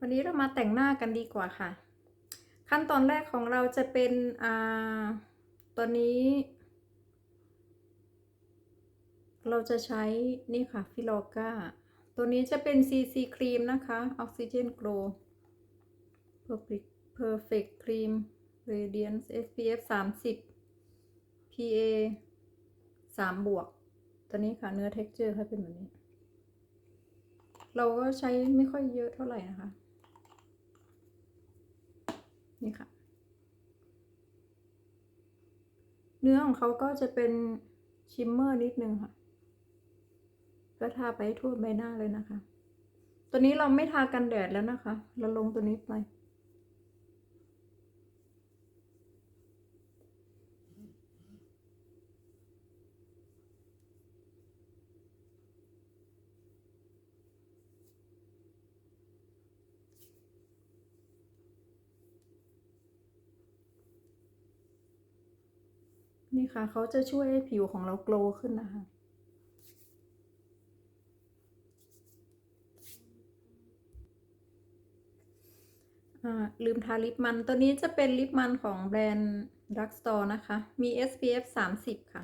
วันนี้เรามาแต่งหน้ากันดีกว่าค่ะ ขั้นตอนแรกของเราจะเป็นอ่าตัวนี้ เราจะใช้นี่ค่ะฟิโลกาตัวนี้จะเป็น CC ครีมนะคะ Oxygen Glow Perfect Perfect Cream Radiance SPF 30 PA 3 บวก ตัวนี้ค่ะเนื้อ texture เขาเป็นแบบนี้ เราก็ใช้ไม่ค่อยเยอะเท่าไหร่นะคะ นี่ค่ะ เนื้อของเขาก็จะเป็นชิมเมอร์นิดนึงค่ะก็ทาไปทั่วใบหน้าเลยนะคะ ตัวนี้เราไม่ทากันแดดแล้วนะคะ เราลงตัวนี้ไป นี่ค่ะ เขาจะช่วยให้ผิวของเราโกลขึ้นนะคะลืมทาลิปมันตัวนี้จะเป็นลิปมันของแบรนด์ Drugstore นะคะ มี SPF 30 ค่ะ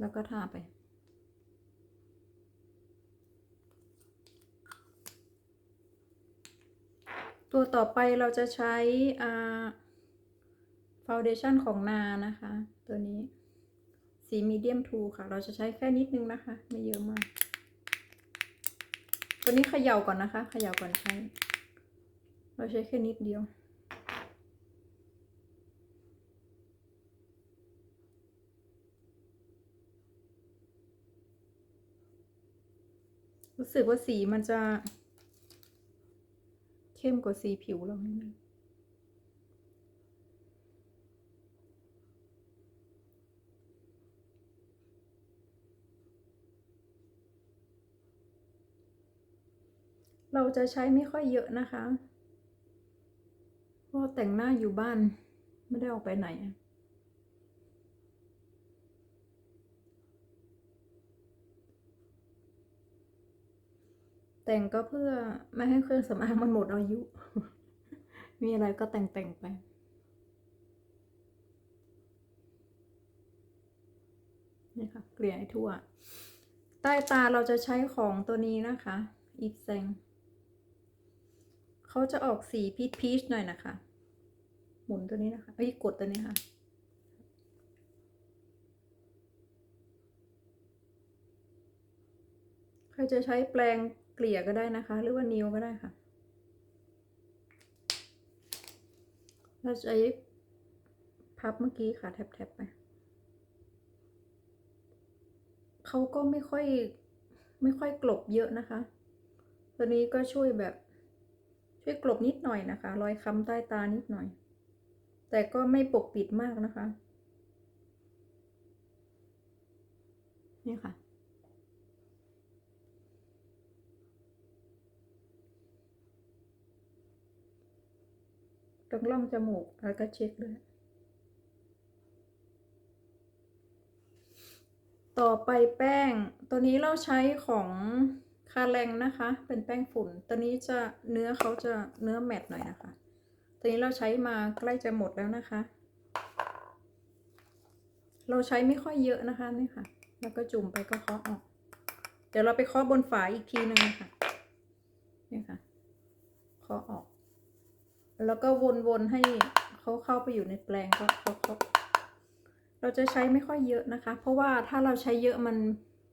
แล้วก็ทาไป ตัวต่อไปเราจะใช้อ่า ฟาวเดชั่นของนานะคะ ตัวนี้ สีมีเดียมทูค่ะ เราจะใช้แค่นิดนึงนะคะ ไม่เยอะมาก ตัวนี้เขย่าก่อนนะคะเขย่าก่อนใช้ เราใช้แค่นิดเดียวรู้สึกว่าสีมันจะเข้มกว่าสีผิวเรานิดนึง เราจะใช้ไม่ค่อยเยอะนะคะ เพราะแต่งหน้าอยู่บ้านไม่ได้ออกไปไหน แต่งก็เพื่อไม่ให้เครื่องสำอางมันหมดอายุ มีอะไรก็แต่งแต่งไปนี่ค่ะเกลี่ยให้ทั่ว ใต้ตาเราจะใช้ของตัวนี้นะคะ อีฟแซง เขาจะออกสีพีชพีชหน่อยนะคะ หมุนตัวนี้นะคะเอ้ยกดตัวนี้ค่ะ ใครจะใช้แปรงเกลี่ยก็ได้นะคะ หรือว่านิ้วก็ได้ค่ะเราใช้พับเมื่อกี้ค่ะแทบๆไปเขาก็ไม่ค่อยไม่ค่อยกลบเยอะนะคะ ตัวนี้ก็ช่วยแบบ ช่วยกลบนิดหน่อยนะคะ รอยค้ำใต้ตานิดหน่อย แต่ก็ไม่ปกปิดมากนะคะ นี่ค่ะ ตรงร่องจมูกแล้วก็เช็คด้วยต่อไปแป้งตัวนี้เราใช้ของาแรงนะคะ เป็นแป้งฝุ่น ตัวนี้จะเนื้อเขาจะเนื้อแมตหน่อยนะคะ ตัวนี้เราใช้มาใกล้จะหมดแล้วนะคะ เราใช้ไม่ค่อยเยอะนะคะนี่ค่ะ แล้วก็จุ่มไปก็เคาะออก เดี๋ยวเราไปเคาะบนฝาอีกทีหนึ่งนะคะนี่ค่ะเคาะออก แล้วก็วนๆให้เขาเข้าไปอยู่ในแปลงก็เคาะเคาะเราจะใช้ไม่ค่อยเยอะนะคะ เพราะว่าถ้าเราใช้เยอะมัน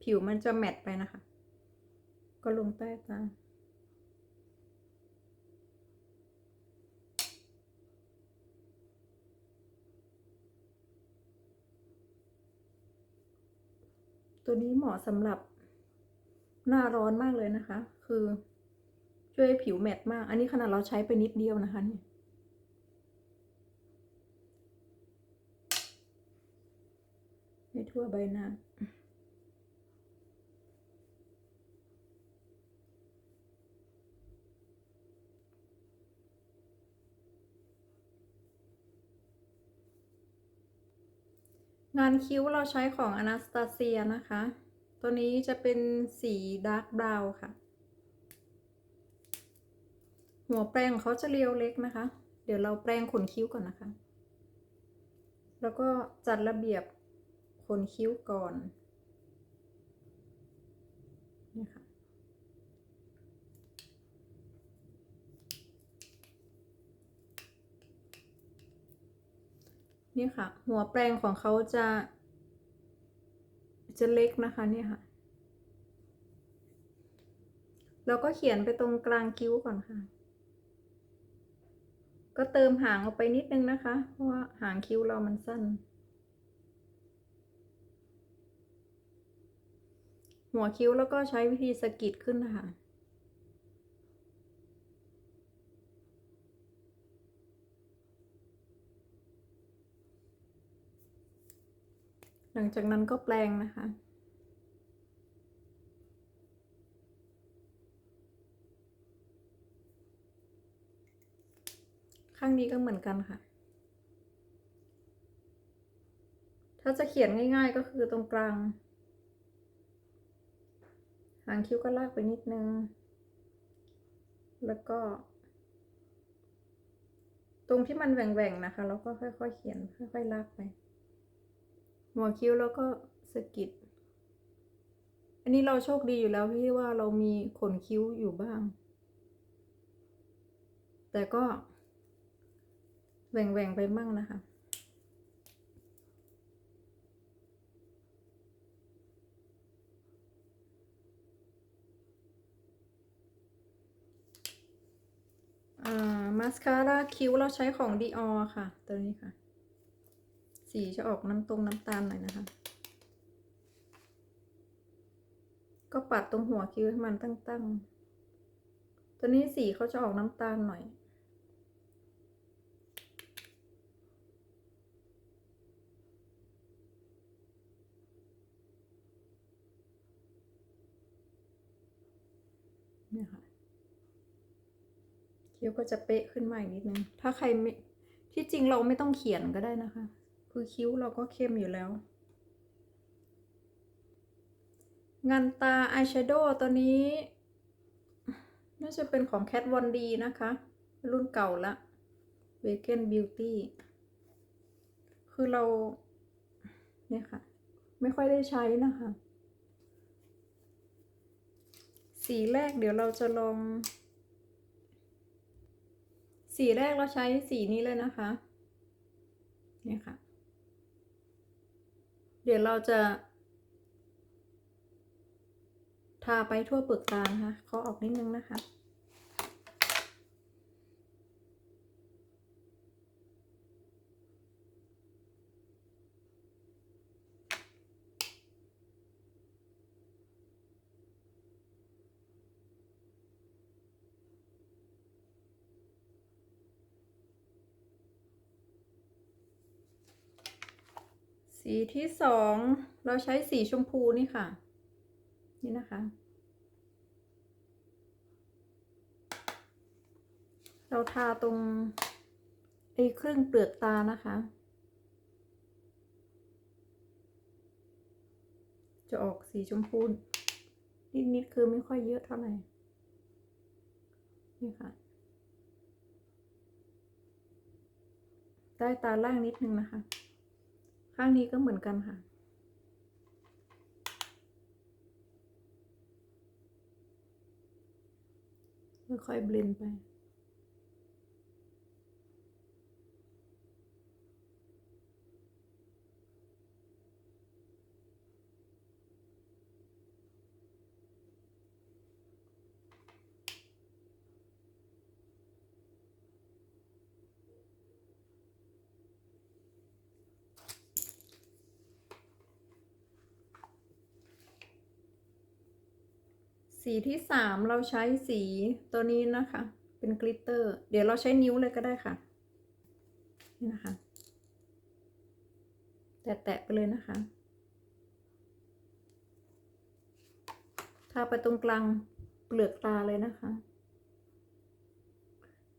ผิวมันจะแมตไปนะคะ ก็ลงใต้ตาตัวนี้เหมาะสำหรับหน้าร้อนมากเลยนะคะ คือช่วยผิวแมตต์มาก อันนี้ขนาดเราใช้ไปนิดเดียวนะคะเนี่ยให้ทั่วใบหน้า งานคิ้วเราใช้ของ Anastasia นะคะ ตัวนี้จะเป็นสีดาร์กบราวน์ค่ะ หัวแปรงของเขาจะเรียวเล็กนะคะ เดี๋ยวเราแปรงขนคิ้วก่อนนะคะ แล้วก็จัดระเบียบขนคิ้วก่อนนี่ค่ะ นี่ค่ะ หัวแปรงของเขาจะ จะเล็กนะคะเนี่ยค่ะ เราก็เขียนไปตรงกลางคิ้วก่อนค่ะ ก็เติมหางออกไปนิดนึงนะคะ เพราะว่าหางคิ้วเรามันสั้น หัวคิ้วแล้วก็ใช้วิธีสกิดขึ้นนะคะ หลังจากนั้นก็แปลงนะคะ ข้างนี้ก็เหมือนกันค่ะ ถ้าจะเขียนง่าย ๆ ก็คือตรงกลาง หางคิ้วก็ลากไปนิดนึง แล้วก็ ตรงที่มันแหว่งๆนะคะ แล้วก็ค่อยๆเขียนค่อยๆลากไป หัวคิ้วแล้วก็สกิด อันนี้เราโชคดีอยู่แล้วที่ว่าเรามีขนคิ้วอยู่บ้าง แต่ก็แหว่งๆไปมั่งนะคะมาสคาร่าคิ้วเราใช้ของ Dior ค่ะ ตัวนี้ค่ะ สีจะออกน้ำตรงน้ำตาลหน่อยนะคะ ก็ปัดตรงหัวคิ้วให้มันตั้งๆ ตัวนี้สีเขาจะออกน้ำตาลหน่อยเนี่ยค่ะคิ้วก็จะเป๊ะขึ้นมาอีกนิดนึง ถ้าใครไม่ ที่จริงเราไม่ต้องเขียนก็ได้นะคะ คือคิ้วเราก็เข้มอยู่แล้ว งานตาอายแชโดว์ตัวนี้ น่าจะเป็นของ Cat Von D นะคะ รุ่นเก่าละ Vegan Beauty คือเรา เนี่ยค่ะ ไม่ค่อยได้ใช้นะคะ สีแรกเดี๋ยวเราจะลอง สีแรกเราใช้สีนี้เลยนะคะ เนี่ยค่ะ เดี๋ยวเราจะทาไปทั่วเปลือกตานะคะเขาออกนิดนึงนะคะ สีที่สองเราใช้สีชมพูนี่ค่ะ นี่นะคะ เราทาตรงไอ้ครึ่งเปลือกตานะคะ จะออกสีชมพูนิดๆคือไม่ค่อยเยอะเท่าไหร่ นี่ค่ะใต้ตาล่างนิดนึงนะคะ ข้างนี้ก็เหมือนกันค่ะ ค่อยๆเบลนไป สีที่สามเราใช้สีตัวนี้นะคะ เป็นกลิตเตอร์ เดี๋ยวเราใช้นิ้วเลยก็ได้ค่ะ นี่นะคะ แตะๆไปเลยนะคะ ทาไปตรงกลางเปลือกตาเลยนะคะ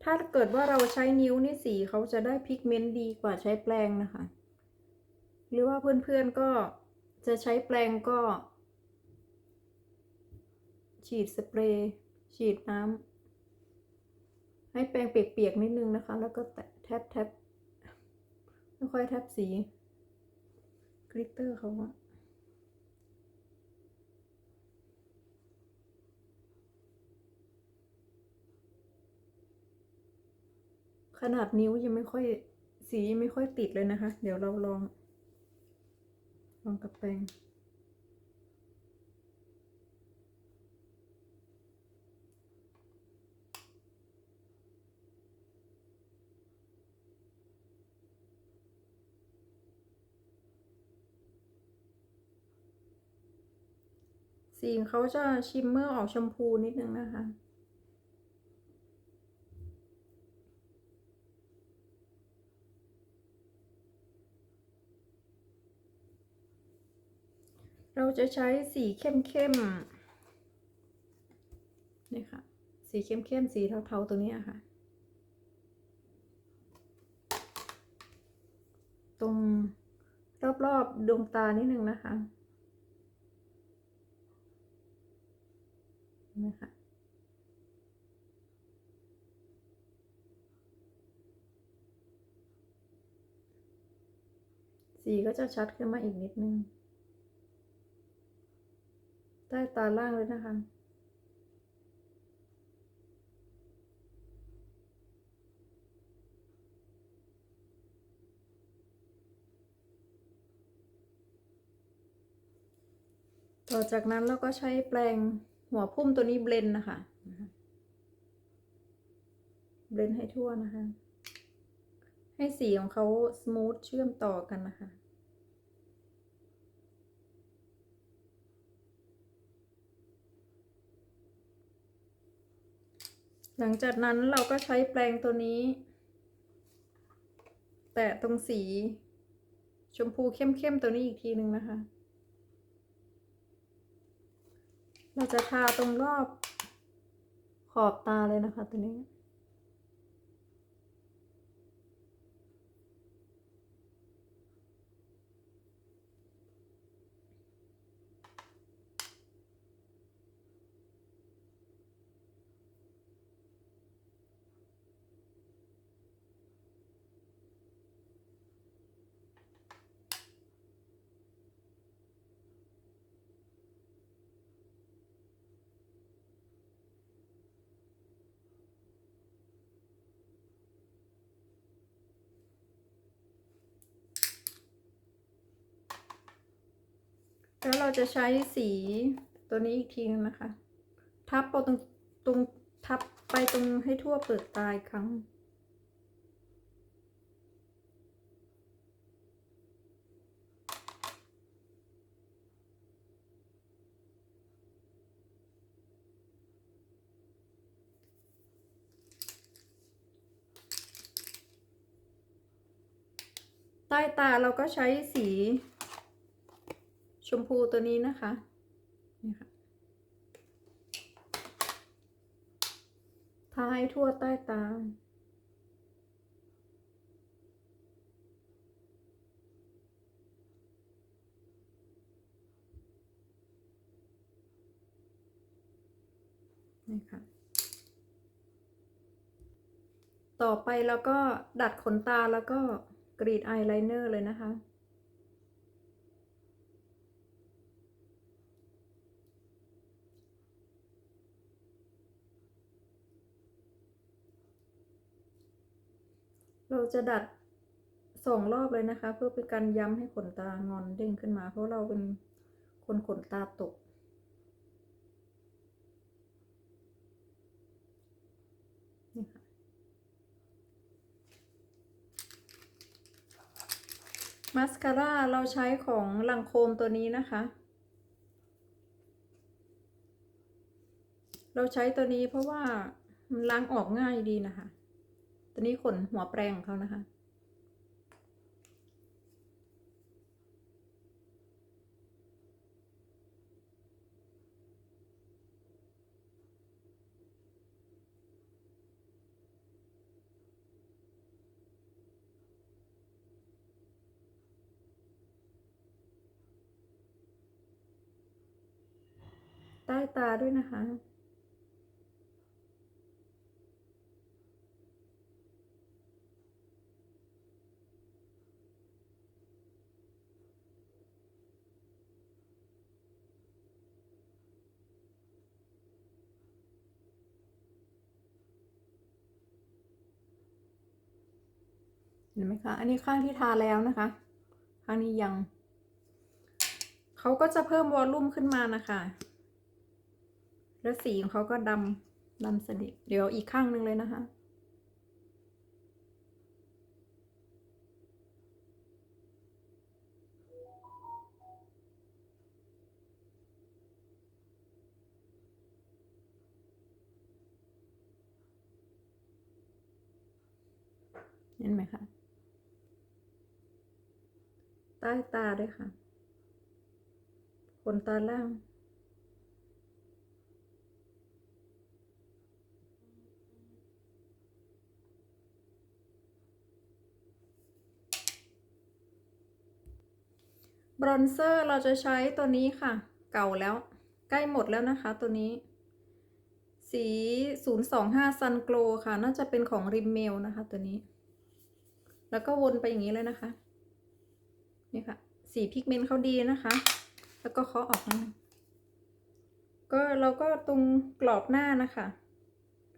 ถ้าเกิดว่าเราใช้นิ้วนี่สีเขาจะได้พิกเมนต์ดีกว่าใช้แปรงนะคะ หรือว่าเพื่อนๆก็จะใช้แปรงก็ ฉีดสเปรย์ฉีดน้ำให้แปรงเปียกๆนิดนึงนะคะ แล้วก็แตะแทบแทบไม่ค่อยแทบสีกลิตเตอร์เขาอะขนาดนิ้วยังไม่ค่อยสียังไม่ค่อยติดเลยนะคะ เดี๋ยวเราลอง ลองกับแปรง สีเขาจะชิมเมอร์ออกชมพูนิดนึงนะคะ เราจะใช้สีเข้มๆนี่ค่ะ สีเข้มๆ สีเทาๆ ตัวนี้ค่ะ ตรงรอบๆดวงตานิดนึงนะคะ นี่ค่ะสีก็จะชัดขึ้นมาอีกนิดนึง ใต้ตาล่างเลยนะคะ ต่อจากนั้นเราก็ใช้แปรง หัวพุ่มตัวนี้เบลนนะคะ เบลนให้ทั่วนะคะ ให้สีของเขาสมูทเชื่อมต่อกันนะคะหลังจากนั้นเราก็ใช้แปรงตัวนี้ แตะตรงสี ชมพูเข้มๆตัวนี้อีกทีหนึ่งนะคะ เราจะทาตรงรอบขอบตาเลยนะคะตัวนี้ แล้วเราจะใช้สีตัวนี้อีกทีนึงนะคะ ทับไปตรงตรงทับไปตรงให้ทั่วเปลือกตาอีกครั้ง ใต้ตาเราก็ใช้สี ชมพูตัวนี้นะคะนี่ค่ะทาให้ทั่วใต้ตานี่ค่ะ ต่อไปเราก็ดัดขนตาแล้วก็กรีดอายไลเนอร์เลยนะคะ เราจะดัดสองรอบเลยนะคะ เพื่อเป็นการย้ำให้ขนตางอนเด้งขึ้นมา เพราะเราเป็นคนขนตาตก นี่ค่ะ มาสคาร่าเราใช้ของลังโคมตัวนี้นะคะ เราใช้ตัวนี้เพราะว่ามันล้างออกง่ายดีนะคะ ตัวนี้ขนหัวแปรงของเขานะคะ ใต้ตาด้วยนะคะ ไหมคะ อันนี้ข้างที่ทาแล้วนะคะ ข้างนี้ยัง เขาก็จะเพิ่มวอลลุ่มขึ้นมานะคะ แล้วสีของเขาก็ดำดำสนิท เดี๋ยวอีกข้างหนึ่งเลยนะคะเห็นไหมคะ ต้ตาด้วยค่ะขนตาล่าง บรอนเซอร์เราจะใช้ตัวนี้ค่ะ เก่าแล้ว ใกล้หมดแล้วนะคะตัวนี้ สี 025 Sun Glow ค่ะ น่าจะเป็นของริมเมลนะคะตัวนี้ แล้วก็วนไปอย่างนี้เลยนะคะ นี่ค่ะ สีพิกเมนต์เขาดีนะคะ แล้วก็เคาะออกนะก็เราก็ตรงกรอบหน้านะคะ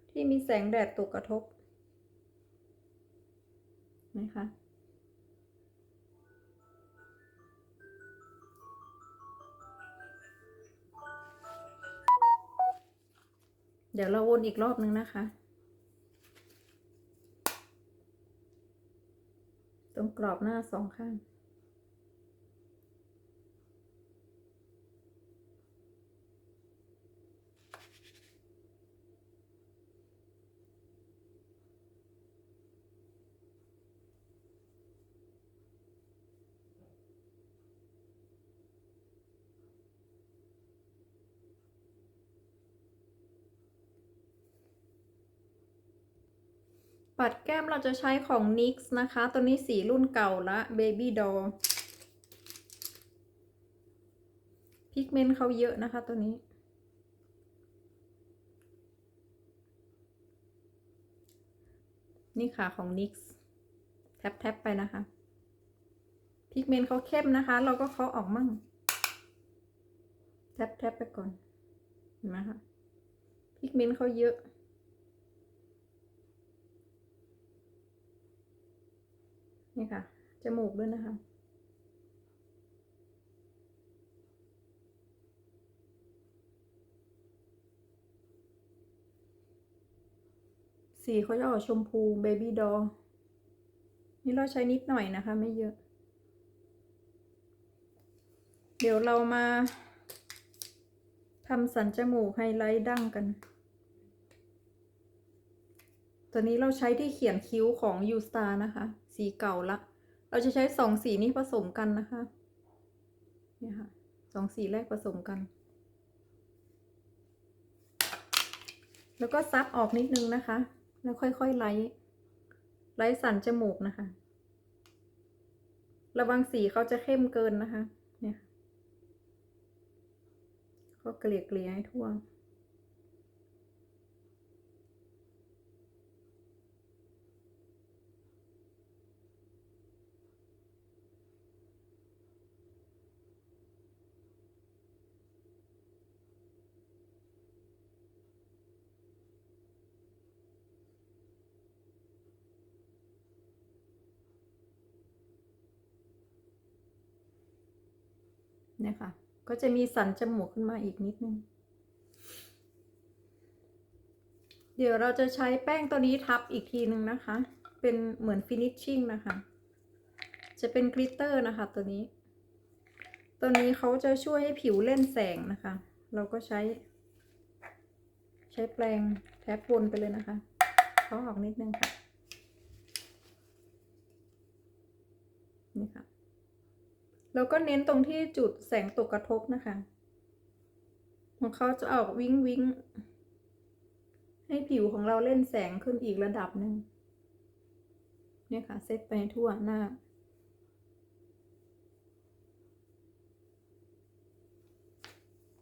ที่มีแสงแดดตกกระทบนะคะเดี๋ยวเราวนอีกรอบนึงนะคะ ตรงกรอบหน้าสองข้าง ปัดแก้มเราจะใช้ของ NYX นะคะ ตัวนี้สีรุ่นเก่าละ Baby Doll พิกเมนต์เขาเยอะนะคะตัวนี้ นี่ค่ะของ NYX แทบแทบไปนะคะ พิกเมนต์เขาเข้มนะคะ เราก็เคาออกมั่ง แทบแทบไปก่อน เห็นไหมคะ พิกเมนต์เขาเยอะ นี่ค่ะ จมูกด้วยนะคะ สีเขาจะออกชมพูเบบี้ดอนี่เราใช้นิดหน่อยนะคะ ไม่เยอะ เดี๋ยวเรามาทำสันจมูกไฮไลท์ดั้งกัน ตัวนี้เราใช้ที่เขียนคิ้วของ u s t a r นะคะ สีเก่าละ เราจะใช้สองสีนี้ผสมกันนะคะเนี่ยค่ะสองสีแรกผสมกัน แล้วก็ซับออกนิดนึงนะคะ แล้วค่อยๆไล่ไล่สันจมูกนะคะ ระวังสีเขาจะเข้มเกินนะคะ เนี่ยก็เกลี่ยเกลี่ยให้ทั่ว นี่ยค่ะก็จะมีสันจมูกขึ้นมาอีกนิดนึง เดี๋ยวเราจะใช้แป้งตัวนี้ทับอีกทีหนึ่งนะคะ เป็นเหมือนฟินิชชิ่งนะคะ จะเป็นกลิตเตอร์นะคะตัวนี้ ตัวนี้เขาจะช่วยให้ผิวเล่นแสงนะคะ เราก็ใช้ ใช้แปรงแทบวนไปเลยนะคะเขาออกนิดนึงค่ะ นี่ค่ะ แล้วก็เน้นตรงที่จุดแสงตกกระทบนะคะ ของเขาจะออกวิ้งวิ้งให้ผิวของเราเล่นแสงขึ้นอีกระดับหนึ่งเนี่ยค่ะ เซตไปทั่วหน้า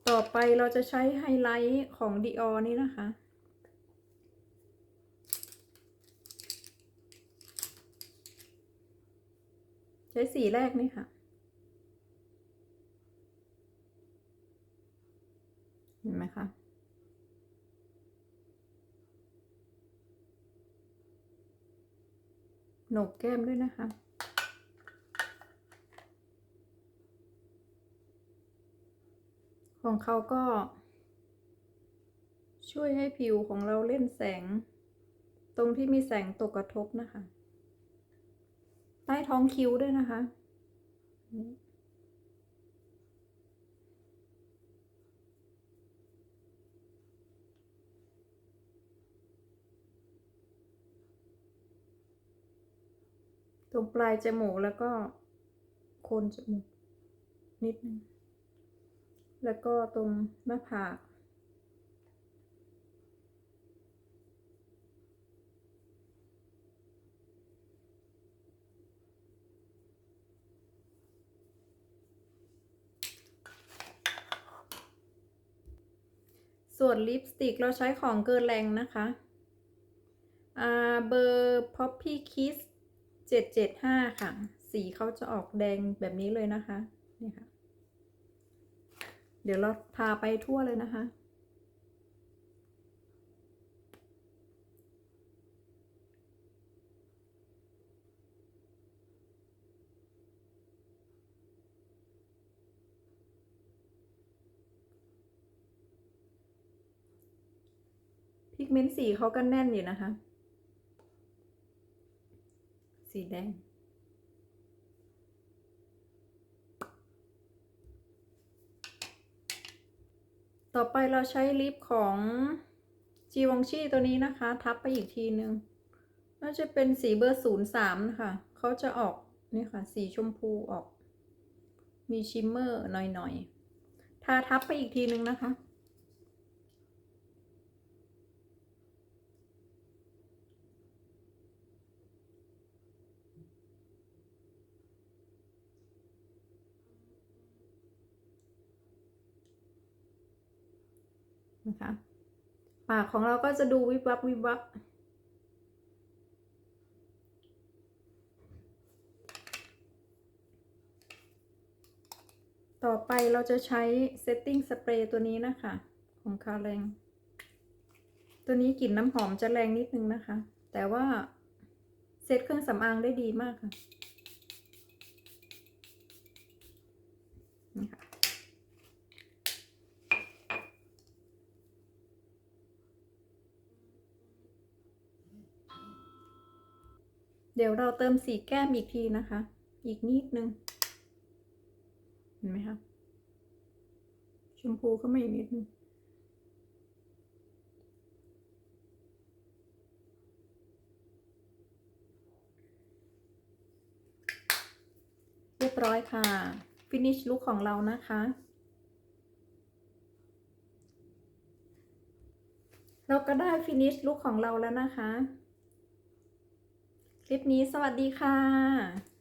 ต่อไปเราจะใช้ไฮไลท์ของ Dior นี่นะคะ ใช้สีแรกนี่ค่ะ นไหมคะ โหนกแก้มด้วยนะคะของเขาก็ ช่วยให้ผิวของเราเล่นแสง ตรงที่มีแสงตกกระทบนะคะ ใต้ท้องคิ้วด้วยนะคะ ตรงปลายจมูกแล้วก็โคนจมูกนิดนึง แล้วก็ตรงหน้าผากส่วนลิปสติกเราใช้ของเกินแรงนะคะ เบอร์ Poppy Kiss 775ค่ะ สีเขาจะออกแดงแบบนี้เลยนะคะนี่ค่ะ เดี๋ยวเราทาไปทั่วเลยนะคะพิกเมนต์สีเขาก็แน่นอยู่นะคะ สีแดง ต่อไปเราใช้ลิปของจีวองชีตัวนี้นะคะ ทับไปอีกทีนึงน่าจะเป็นสีเบอร์ศูนย์สามนะคะเขาจะออกนี่ค่ะ สีชมพูออก มีชิมเมอร์หน่อยๆ ทาทับไปอีกทีนึงนะคะ นะคะ ปากของเราก็จะดูวิบวับวิบวับต่อไปเราจะใช้ setting spray ตัวนี้นะคะ ของคาแรง ตัวนี้กลิ่นน้ำหอมจะแรงนิดนึงนะคะ แต่ว่าเซตเครื่องสำอางได้ดีมากค่ะ เดี๋ยวเราเติมสีแก้มอีกทีนะคะ อีกนิดนึง เห็นไหมคะ ชมพูเข้ามาอีกนิดนึงเรียบร้อยค่ะ finish look ของเรานะคะ เราก็ได้ finish look ของเราแล้วนะคะ คลิปนี้สวัสดีค่ะ